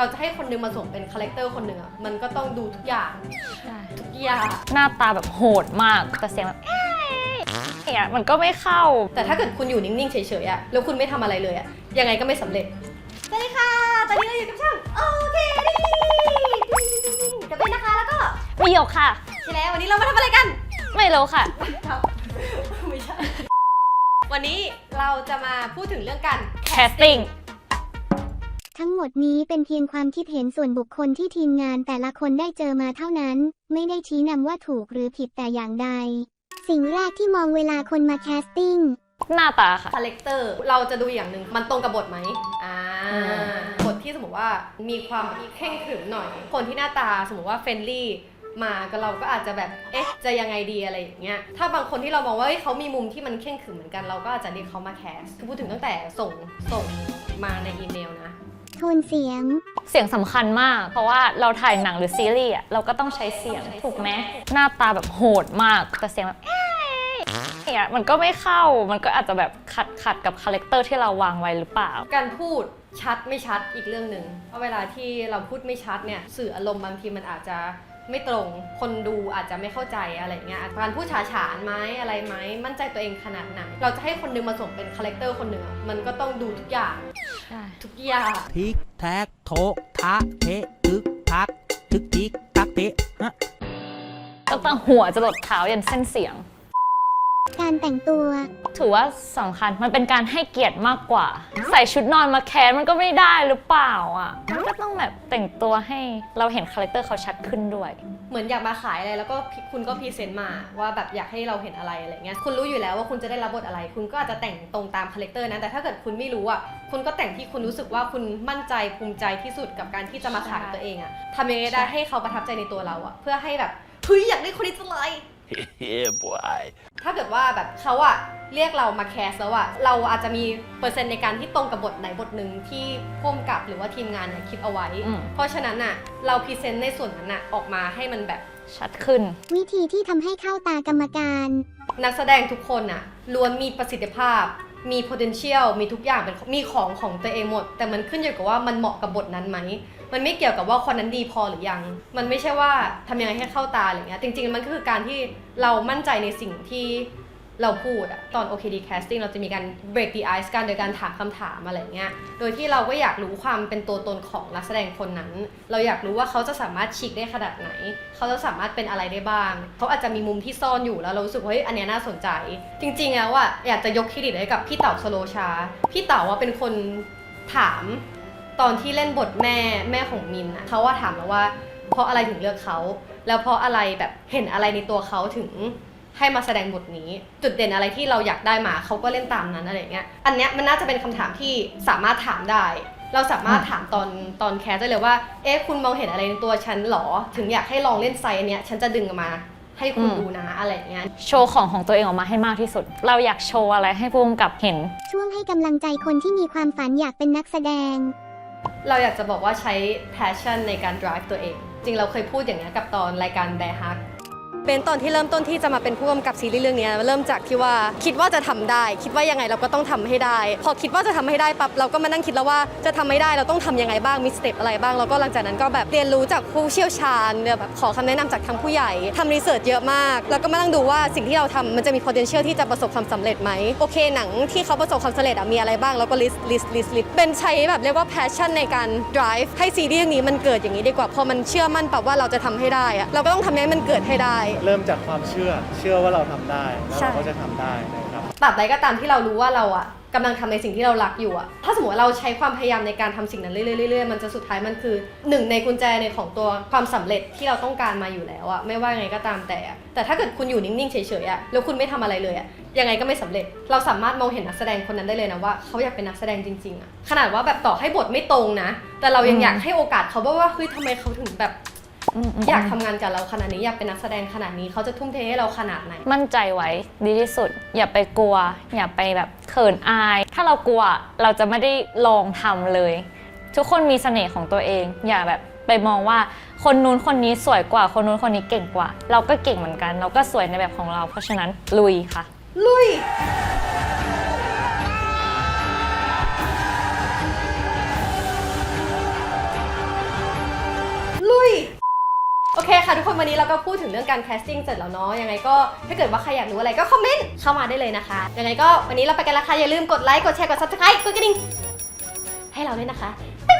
เราจะให้คนหนึงมาสวมเป็นคาแรคเตอร์คนหนึ่งอะมันก็ต้องดูทุกอย่างทุกอย่างหน้าตาแบบโหดมาก แต่เสียงแบบเอ๊ะเนี่ยมันก็ไม่เข้า แต่ถ้าเกิดคุณอยู่นิ่งๆเฉยๆอะแล้วคุณไม่ทำอะไรเลยอะยังไงก็ไม่สำเร็จสวัสดีค่ะ ตอนนี้เราอยู่กับช่างโอเคดีกับเป็นนะคะแล้วก็มีหยกค่ะ ใช่แล้ววันนี้เรามาทำอะไรกันไม่รู้ค่ะ ครับไม่ใช่วันนี้เราจะมาพูดถึงเรื่องการ casting ทั้งหมดนี้เป็นเพียงความคิดเห็นส่วนบุคคลที่ทีมงานแต่ละคนได้เจอมาเท่านั้น ไม่ได้ชี้นำว่าถูกหรือผิดแต่อย่างใด สิ่งแรกที่มองเวลาคนมาแคสติ้ง หน้าตาค่ะ คาแรคเตอร์เราจะดูอย่างหนึ่งมันตรงกับบทไหมอ่าอืม บทที่สมมติว่ามีความเข่งขรึมหน่อย คนที่หน้าตาสมมติว่าเฟรนลี่มาก็เราก็อาจจะแบบเอ๊ะจะยังไงดีอะไรอย่างเงี้ยถ้าบางคนที่เรามองว่าเฮ้ยเขามีมุมที่มันเข่งขรึมเหมือนกันเราก็อาจจะเรียกเขามาแคสคือพูดถึงตั้งแต่ส่งส่งมาในอีเมลนะโทนเสียง เสียงสำคัญมาก เพราะว่าเราถ่ายหนังหรือซีรีส์อะเราก็ต้องใช้เสียงถูกไหมหน้าตาแบบโหดมาก แต่เสียงแบบเอ๊ะเนี่ยมันก็ไม่เข้ามันก็อาจจะแบบขัดขัดกับคาแรคเตอร์ที่เราวางไว้หรือเปล่า การพูดชัดไม่ชัดอีกเรื่องหนึ่งเพราะเวลาที่เราพูดไม่ชัดเนี่ยสื่ออารมณ์บางทีมันอาจจะ ไม่ตรง คนดูอาจจะไม่เข้าใจอะไรอย่างเงี้ยการพูดฉาฉานไหมอะไรไหมมั่นใจตัวเองขนาดไหน เราจะให้คนหนึงมาสวมเป็นคาแรคเตอร์คนหนึ่งอะมันก็ต้องดูทุกอย่างใช่ทุกอย่างทิกแท็กโทะทะเทะทึกทักทึกทิกทักเทะฮะตั้งแต่หัวจะหลดเท้ายันเส้นเสียง การแต่งตัว ถือว่าสำคัญมันเป็นการให้เกียรติมากกว่า ใส่ชุดนอนมาแคสมันก็ไม่ได้หรือเปล่าอะมันก็ต้องแบบแต่งตัวให้เราเห็นคาแรคเตอร์เขาชัดขึ้นด้วย เหมือนอยากมาขายอะไรแล้วก็พี่คุณก็พรีเซนต์มาว่าแบบอยากให้เราเห็นอะไรอะไรเงี้ยคุณรู้อยู่แล้วว่าคุณจะได้รับบทอะไร คุณก็อาจจะแต่งตรงตามคาแรคเตอร์นะแต่ถ้าเกิดคุณไม่รู้อะคุณก็แต่งที่คุณรู้สึกว่าคุณมั่นใจภูมิใจที่สุดกับการที่จะมาขายตัวเองอะทำยังไงได้ให้เขาประทับใจในตัวเราอะเพื่อให้แบบเฮ้ยอยากได้คนนี้จังเลย yeah boy ถ้าเกิดว่าแบบเขาอะเรียกเรามาแคสแล้วอะเราอาจจะมีเปอร์เซ็นต์ในการที่ตรงกับบทไหนบทหนึ่งที่พ่วงกับหรือว่าทีมงานเนี่ยคิดเอาไว้ อืม เพราะฉะนั้นอะเราพรีเซนต์ในส่วนนั้นอะออกมาให้มันแบบ ชัดขึ้น วิธีที่ทำให้เข้าตากรรมการ นักแสดงทุกคนอะล้วนมีประสิทธิภาพ มี potential มีทุกอย่างเป็นมีของของตัวเองหมด แต่มันขึ้นอยู่กับว่ามันเหมาะกับบทนั้นไหม มันไม่เกี่ยวกับว่าคนนั้นดีพอหรือยัง มันไม่ใช่ว่าทำยังไงให้เข้าตาอะไรเงี้ยจริง ๆ มันก็คือการที่เรามั่นใจในสิ่งที่ เราพูดอะตอน OKD casting เราจะมีการ break the ice กันโดยการถามคำถามอะไรเงี้ย โดยที่เราก็อยากรู้ความเป็นตัวตนของนักแสดงคนนั้น เราอยากรู้ว่าเขาจะสามารถฉีกได้ขนาดไหน เขาจะสามารถเป็นอะไรได้บ้าง เขาอาจจะมีมุมที่ซ่อนอยู่แล้วเรารู้สึกว่าเฮ้ยอันเนี้ยน่าสนใจ จริงๆแล้วอะอยากจะยกเครดิตให้กับพี่เต๋าสโลชา พี่เต๋าว่าเป็นคนถามตอนที่เล่นบทแม่แม่ของมินอะเขาว่าถามมาว่าเพราะอะไรถึงเลือกเขา แล้วเพราะอะไรแบบเห็นอะไรในตัวเขาถึง ให้มาแสดงบทนี้ จุดเด่นอะไรที่เราอยากได้มาเขาก็เล่นตามนั้นอะไรอย่างเงี้ยอันเนี้ยมันน่าจะเป็นคำถามที่สามารถถามได้ เราสามารถถามตอนตอนแคสได้เลยว่า เอ๊ะคุณมองเห็นอะไรในตัวฉันหรอ ถึงอยากให้ลองเล่นไซส์อันเนี้ยฉันจะดึงออกมาให้คุณอืมดูนะอะไรอย่างเงี้ยโชว์ของของตัวเองออกมาให้มากที่สุด เราอยากโชว์อะไรให้ผู้กำกับเห็น ช่วงให้กำลังใจคนที่มีความฝันอยากเป็นนักแสดง เราอยากจะบอกว่าใช้ passion ในการ drive ตัวเอง จริงเราเคยพูดอย่างนี้ยกับตอนรายการ Bear Hug เป็นตอนที่เริ่มต้นที่จะมาเป็นผู้กำกับซีรีส์เรื่องนี้เริ่มจากที่ว่าคิดว่าจะทำได้ คิดว่ายังไงเราก็ต้องทำให้ได้ พอคิดว่าจะทำให้ได้ปั๊บเราก็มานั่งคิดแล้วว่าจะทำไม่ได้เราต้องทำยังไงบ้างมีสเต็ปอะไรบ้างแล้วก็หลังจากนั้นก็แบบเรียนรู้จากผู้เชี่ยวชาญเนี่ยแบบขอคำแนะนำจากทางผู้ใหญ่ทำรีเสิร์ชเยอะมาก แล้วก็มานั่งดูว่าสิ่งที่เราทำมันจะมี potential ที่จะประสบความสำเร็จไหมโอเคหนังที่เขาประสบความสำเร็จมีอะไรบ้างแล้วก็ list list list list เป็นใช้แบบเรียกว่า passion ในการ drive ให้ซีรีส์เรื่องนี้มันเกิดอย่างนี้ดีกว่าพอมันเชื่อมั่นปั๊บว่าเราจะทำให้ได้อะเราก็ต้องทำให้มันเกิดให้ได้เริ่มจากความเชื่อ เชื่อว่าเราทำได้ แล้วใช่เราก็จะทำได้นะครับ ตราบใดก็ตามที่เรารู้ว่าเราอะกำลังทำในสิ่งที่เรารักอยู่อะถ้าสมมติว่าเราใช้ความพยายามในการทำสิ่งนั้นเรื่อยๆเรื่อยๆมันจะสุดท้ายมันคือหนึ่งในกุญแจในของตัวความสำเร็จที่เราต้องการมาอยู่แล้วอะไม่ว่าไงก็ตามแต่อะแต่ถ้าเกิดคุณอยู่นิ่งๆเฉยๆอะแล้วคุณไม่ทำอะไรเลยอะยังไงก็ไม่สำเร็จ เราสามารถมองเห็นนักแสดงคนนั้นได้เลยนะว่าเขาอยากเป็นนักแสดงจริงๆอะขนาดว่าแบบต่อให้บทไม่ตรงนะ แต่เรายังอืมอยากให้โอกาสเขาว่าว่าเฮ้ยทำไมเขาถึงแบบ อืมๆอยากทำงานกับเราขนาดนี้อยากเป็นนักแสดงขนาดนี้เขาจะทุ่มเทให้เราขนาดไหน มั่นใจไว้ดีที่สุด อย่าไปกลัว อย่าไปแบบเขินอาย ถ้าเรากลัวเราจะไม่ได้ลองทำเลย ทุกคนมีเสน่ห์ของตัวเอง อย่าแบบไปมองว่าคนนู้นคนนี้สวยกว่า คนนู้นคนนี้เก่งกว่า เราก็เก่งเหมือนกัน เราก็สวยในแบบของเรา เพราะฉะนั้นลุยค่ะ ลุย ค่ะทุกคนวันนี้เราก็พูดถึงเรื่องการแคสติ้งเสร็จแล้วเนาะยังไงก็ถ้าเกิดว่าใครอยากรู้อะไรก็คอมเมนต์เข้ามาได้เลยนะคะยังไงก็วันนี้เราไปกันและค่ะอย่าลืมกดไลค์กดแชร์กด subscribe กดกระดิ่งให้เราด้วยนะคะบ๊ายบาย